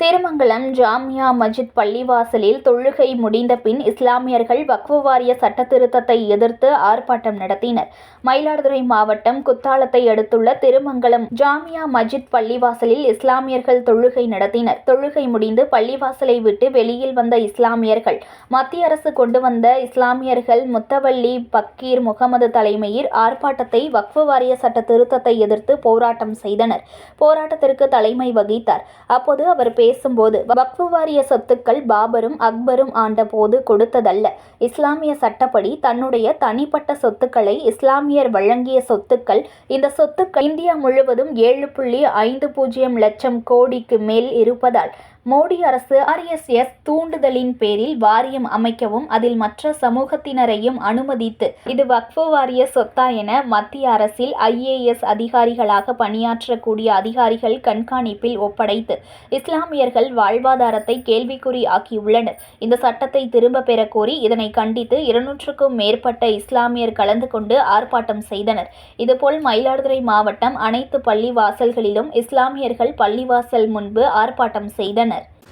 திருமங்கலம் ஜாமியா மஜித் பள்ளிவாசலில் தொழுகை முடிந்த பின் இஸ்லாமியர்கள் வக்ஃபு வாரிய சட்டத்திருத்தத்தை எதிர்த்து ஆர்ப்பாட்டம் நடத்தினர். மயிலாடுதுறை மாவட்டம் குத்தாலத்தை அடுத்துள்ள திருமங்கலம் ஜாமியா மஜித் பள்ளிவாசலில் இஸ்லாமியர்கள் தொழுகை நடத்தினர். தொழுகை முடிந்து பள்ளிவாசலை விட்டு வெளியில் வந்த இஸ்லாமியர்கள் மத்திய அரசு கொண்டு வந்த இஸ்லாமியர்கள் முத்தவல்லி பக்கீர் முகமது தலைமையில் ஆர்ப்பாட்டத்தை வக்ஃபு வாரிய சட்ட திருத்தத்தை எதிர்த்து போராட்டம் செய்தனர். போராட்டத்திற்கு தலைமை வகித்தார். அப்போது அவர் பேசும்போது வக்ஃபு வாரிய சொத்துக்கள் பாபரும் அக்பரும் ஆண்டபோது கொடுத்ததல்ல. இஸ்லாமிய சட்டப்படி தன்னுடைய தனிப்பட்ட சொத்துக்களை இஸ்லாமியர் வழங்கிய சொத்துக்கள் இந்த சொத்துக்கள் இந்தியா முழுவதும் ஏழு புள்ளி ஐந்து பூஜ்ஜியம் லட்சம் கோடிக்கு மேல் இருப்பதால் மோடி அரசு ஆர்எஸ்எஸ் தூண்டுதலின் பேரில் வாரியம் அமைக்கவும் அதில் மற்ற சமூகத்தினரையும் அனுமதித்து இது வக்ஃபு வாரிய சொத்தா என மத்திய அரசில் ஐஏஎஸ் அதிகாரிகளாக பணியாற்றக்கூடிய அதிகாரிகள் கண்காணிப்பில் ஒப்படைத்து இஸ்லாமியர்கள் வாழ்வாதாரத்தை கேள்விக்குறி ஆக்கியுள்ளனர். இந்த சட்டத்தை திரும்ப பெற கோரி இதனை கண்டித்து இருநூற்றுக்கும் மேற்பட்ட இஸ்லாமியர் கலந்து கொண்டு ஆர்ப்பாட்டம் செய்தனர். இதுபோல் மயிலாடுதுறை மாவட்டம் அனைத்து பள்ளி வாசல்களிலும் இஸ்லாமியர்கள் பள்ளிவாசல் முன்பு ஆர்ப்பாட்டம் செய்தனர்.